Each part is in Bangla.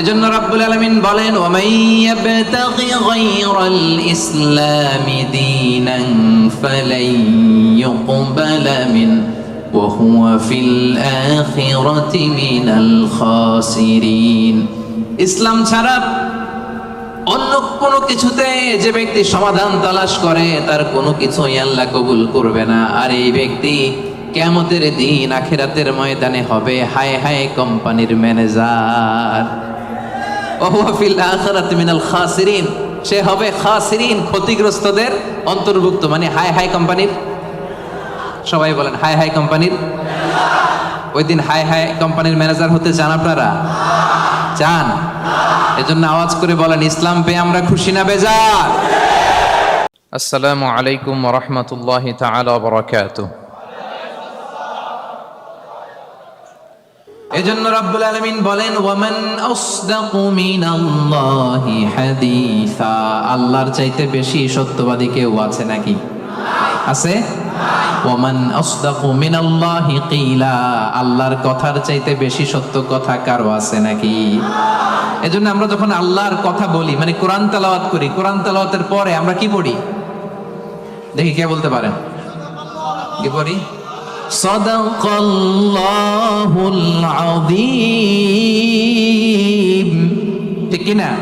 এজন্য রাব্বুল আলামিন বলেন ওয়ামাই ইয়াবতাগি গায়রাল ইসলামি দীনান ফালাই ইউকবালা মিন, ওয়া হুয়া ফিল আখিরাতি মিনাল খাসিরিন। ইসলাম ছাড়া অন্য কোনো কিছুতে যে ব্যক্তি সমাধান তালাশ করে, তার কোনো কিছুই আল্লাহ কবুল করবে না। আর এই ব্যক্তি কেমতের দিন আখেরাতের ময়দানে হবে, হায় হায় কোম্পানির ম্যানেজার। ওয়াফিল আখরাত মিনাল খাসিরিন। সে হবে খাসিরিন, ক্ষতিগ্রস্তদের অন্তর্ভুক্ত। মানে হাই হাই কোম্পানির। সবাই বলেন হাই হাই কোম্পানির। ওই দিন হাই হাই কোম্পানির ম্যানেজার হতে চান আপনারা? চান? এজন্য আওয়াজ করে বলেন, ইসলাম পেয়ে আমরা খুশি না, বেজার? আসসালামু আলাইকুম রহমতুল্লাহ তালা বরাকাতুহ। এজন্য রাব্বুল আলামিন বলেন, ওয়ামান আসদাকু মিনাল্লাহি হাদিসা আল্লাহর চাইতে বেশি সত্যবাদী কেউ আছে নাকি? আছে? ওয়ামান আসদাকু মিনাল্লাহি কিলা আল্লাহর কথার চাইতে বেশি সত্য কথা কারও আছে নাকি? এজন্য আমরা যখন আল্লাহর কথা বলি মানে কোরআন তেলাওয়াত করি, কোরআন তেলাওয়াতের পরে আমরা কি পড়ি? দেখি কে বলতে পারেন? কি পড়ি? সদাকাল্লাহুল আযীম। ঠিক কি না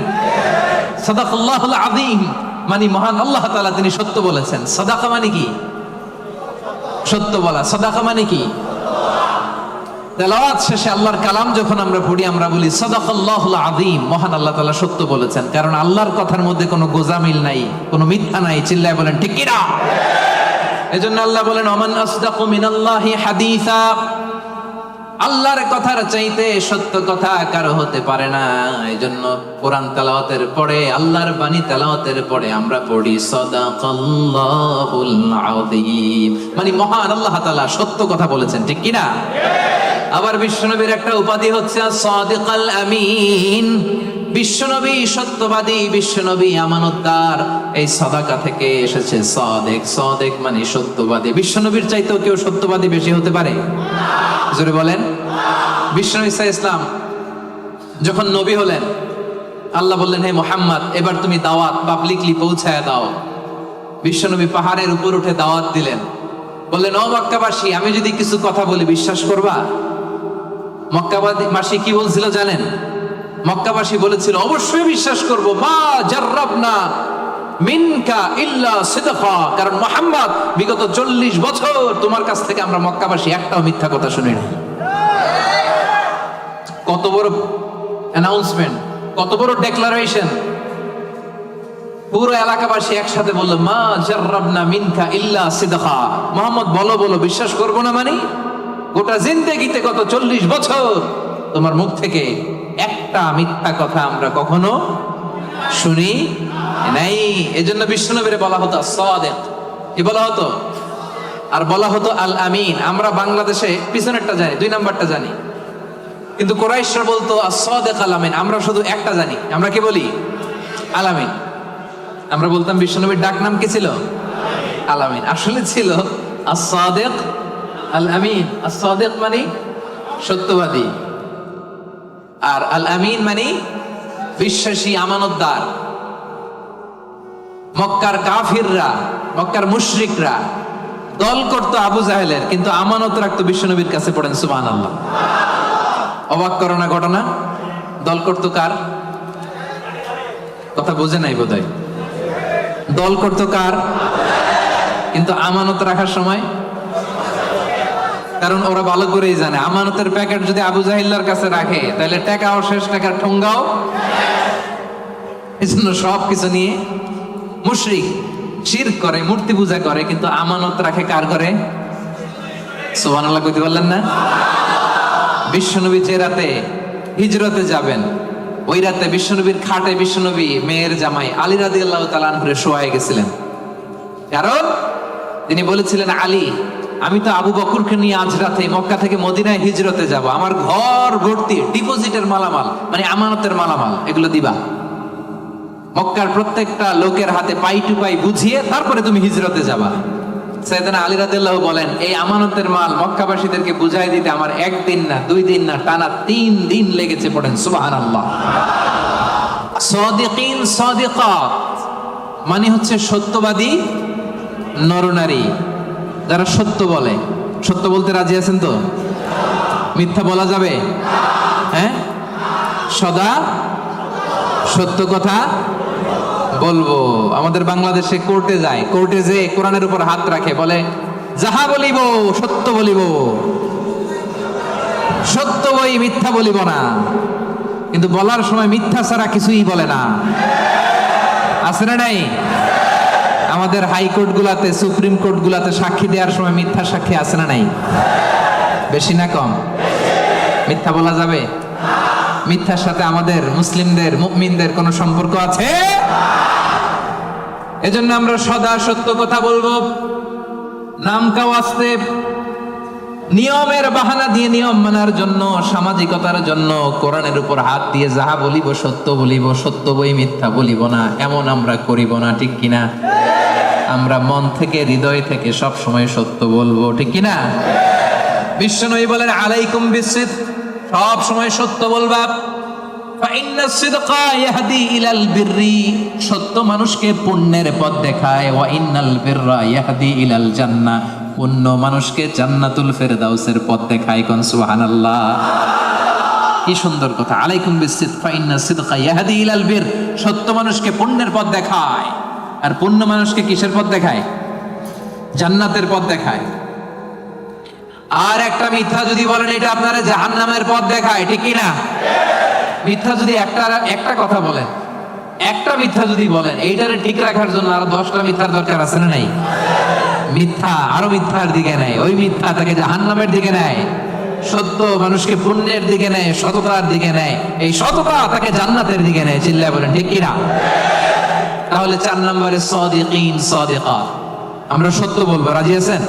সদাকাল্লাহুল আযীম। মানে মহান আল্লাহ তাআলা তিনি সত্য বলেছেন। সদাকা মানে কি? সত্য বলা। সদাকা মানে কি? তেলাওয়াত শেষে আল্লাহর কালাম যখন আমরা পড়ি, আমরা বলি সদাকাল্লাহুল আযীম। মহান আল্লাহ তাআলা সত্য বলেছেন। কারণ আল্লাহর কথার মধ্যে কোনো গোজামিল নাই, কোনো মিথ্যা নাই। চিল্লায় বলেন, ঠিক কি এজন্য আল্লাহ বলেন ওমান আসদাকু মিনাল্লাহি হাদিসা। আল্লাহর কথার চাইতে সত্য কথা কারও হতে পারে না। এজন্য কোরআন তেলাওয়াতের পরে আল্লাহর বাণী তেলাওয়াতের পরে আমরা পড়ি সদাকাল্লাহুল আযীম। মানে মহান আল্লাহ তাআলা সত্য কথা বলেছেন ঠিক কি না আবার বিশ্বনবীর একটা উপাধি হচ্ছে সাদিকাল আমিন। বিশ্বনবী, সত্যবাদী বিশ্বনবী, আমানতদার। এই সদাকা থেকে এসেছে সদেক। সদেক মানে সত্যবাদী। বিশ্বনবীর চাইতেও কেউ সত্যবাদী বেশি হতে পারে? জোরে বলেন। বিশ্বনবী ইসা ইসলাম যখন নবী হলেন, আল্লাহ বললেন, হে মোহাম্মদ, এবার তুমি দাওয়াত পাবলিকলি পৌঁছায় দাও। বিশ্বনবী পাহাড়ের উপর উঠে দাওয়াত দিলেন। বললেন, ও মক্কাবাসী, আমি যদি কিছু কথা বলি, বিশ্বাস করবা? মক্কাবাসী কি বলছিল জানেন? মক্কাবাসী বলেছিল, অবশ্যই বিশ্বাস করব, মা জাররাবনা মিনকা ইল্লা সিদকা। কারণ মোহাম্মদ, বিগত চল্লিশ বছর তোমার কাছ থেকে আমরা মক্কাবাসী, একটাও মিথ্যা কথা শুনিনি। কত বড় অ্যানাউন্সমেন্ট কত বড় ডেক্লারেশন পুরো এলাকাবাসী একসাথে বলল, মা জাররাবনা মিনকা ইল্লা সিদকা। মোহাম্মদ, বলো বলো, বিশ্বাস করব না মানে? গোটা জিন্দেগিতে গত চল্লিশ বছর তোমার মুখ থেকে একটা মিথ্যা কথা আমরা কখনো শুনি নাই। এজন্য বিষ্ণুনবীরে বলা হতো সাদেক কি বলা হতো? আর বলা হতো আল আমিন আমরা বাংলাদেশে পিছনেরটা জানি, দুই নাম্বারটা জানি। কিন্তু কোরাইশরা বলতো সাদেক আল আমিন আমরা শুধু একটা জানি। আমরা কি বলি? আলামিন আমরা বলতাম বিষ্ণুনবীর ডাক নাম কি ছিল? আলামিন আসলে ছিল আসাদেক আল আমিন আসাদেক মানে সত্যবাদী। আর আল আমিন মানে বিশ্বাসী আমানতদার। মক্কার কাফিররা, মক্কার মুশরিকরা, দল করত আবু জাহেলের, কিন্তু আমানত রাখতো বিশ্বনবীর কাছে পড়েন সুবহান আল্লাহ অবাক করোনা ঘটনা? দল করত কার? কথা বোঝে নাই বোধ দল করত কার? কিন্তু আমানত রাখার সময় কারণ ওরা ভালো করেই জানে। আমানতের প্যাকেট যদি আবু জাহিল্লার কাছে রাখে, তাহলে টাকাও শেষ, টাকার ঠোঙ্গাও এই জন্য সব কিছু নিয়ে মুশরিক শির করে, মূর্তি পূজা করে, কিন্তু আমানত রাখে কার করে? কইতে পারলেন না? বিশ্বনবী যে রাতে হিজরতে যাবেন, ওই রাতে বিশ্বনবীর খাটে বিশ্বনবী মেয়ের জামাই আলী রাদি আল্লাহ তালান করে শোয়াই গেছিলেন। কারণ তিনি বলেছিলেন, আলী আমি তো আবু বকরকে নিয়ে আজ রাতে মক্কা থেকে মদিনায় হিজরতে যাব। আমার ঘর ভর্তি, ডিপোজিটের মালামাল মানে আমানতের মালামাল, এগুলো দিবা। মক্কার প্রত্যেকটা লোকের হাতে পাই টু পাই বুঝিয়ে তারপরে তুমি হিজরতে যাবা। সৈয়দনা আলী রাদিয়াল্লাহু বলেন, এই আমানতের মাল মক্কাবাসীদেরকে বুঝাই দিতে আমার একদিন না, দুই দিন না, টানা তিন দিন লেগেছে পড়েন, সুবহানাল্লাহ। সাদিকিন সাদিকাত মানে হচ্ছে সত্যবাদী নরনারী। যারা সত্য বলে, সত্য বলতে রাজি আছেন তো? মিথ্যা বলা যাবে? হ্যাঁ? সদা সত্য কথা বলব। আমাদের বাংলাদেশে কোর্টে যায়, কোর্টে যে কোরআনের উপর হাত রাখে, বলে, যাহা বলিব, সত্য বলিব। সত্য বই মিথ্যা বলিব না। কিন্তু বলার সময় মিথ্যা ছাড়া কিছুই বলে না। আছে না নাই? আমাদের হাইকোর্ট গুলাতে সুপ্রিম কোর্ট গুলাতে সাক্ষী দেওয়ার সময় মিথ্যা সাক্ষী আছে না নাই? বেশি না কম? মিথ্যা বলা যাবে? মিথ্যার সাথে আমাদের মুসলিমদের, মুমিনদের কোনো সম্পর্ক আছে? এজন্য আমরা সদা সত্য কথা বলব। নাম কাও আসতে নিয়মের বাহানা দিয়ে নিয়ম মানার জন্য, সামাজিকতার জন্য কোরআনের উপর হাত দিয়ে যাহা বলিব সত্য বলিব সত্য বই মিথ্যা বলিব না, এমন আমরা করিব না, ঠিক কিনা আমরা মন থেকে, হৃদয় থেকে সব সময় সত্য বলব, ঠিক কিনা বিশ্বনবী বলেন, আলাইকুম বিসিদ সব সময় সত্য বলবা। সত্য মানুষকে পুণ্যের পথ দেখায়। ইন্নাল ইলাল জান্না পুণ্য মানুষকে জান্নাতুল ফেরদাউসের পথ দেখায় কোন? সুবহানাল্লাহ। কি সুন্দর কথা। আলাইকুম বিসিদ ফাইন্না সিদকা ইলাল বির। সত্য মানুষকে পুণ্যের পথ দেখায়। আর পুণ্য মানুষকে কিসের পথ দেখায়? জান্নাতের পথ দেখায়। আর একটা মিথ্যা যদি বলেন, এটা আপনারা জাহান্নামের পথ দেখায়, ঠিক কি না? মিথ্যা যদি একটা একটা কথা বলেন, একটা মিথ্যা যদি বলেন, এইটারে ঠিক রাখার জন্য আরও দশটা মিথ্যার দরকার আছে না নাই? মিথ্যা, আরও মিথ্যার দিকে নেয়। ওই মিথ্যা তাকে জাহান্নামের দিকে নেয়। সত্য মানুষকে পুণ্যের দিকে নেয়, সততার দিকে নেয়। এই সততা তাকে জান্নাতের দিকে নেয়, চিল্লায় বলেন, ঠিক কিনা? তাহলে চার নম্বরে সদিকিন সদিকা আমরা সত্য বলব, রাজি আছেন?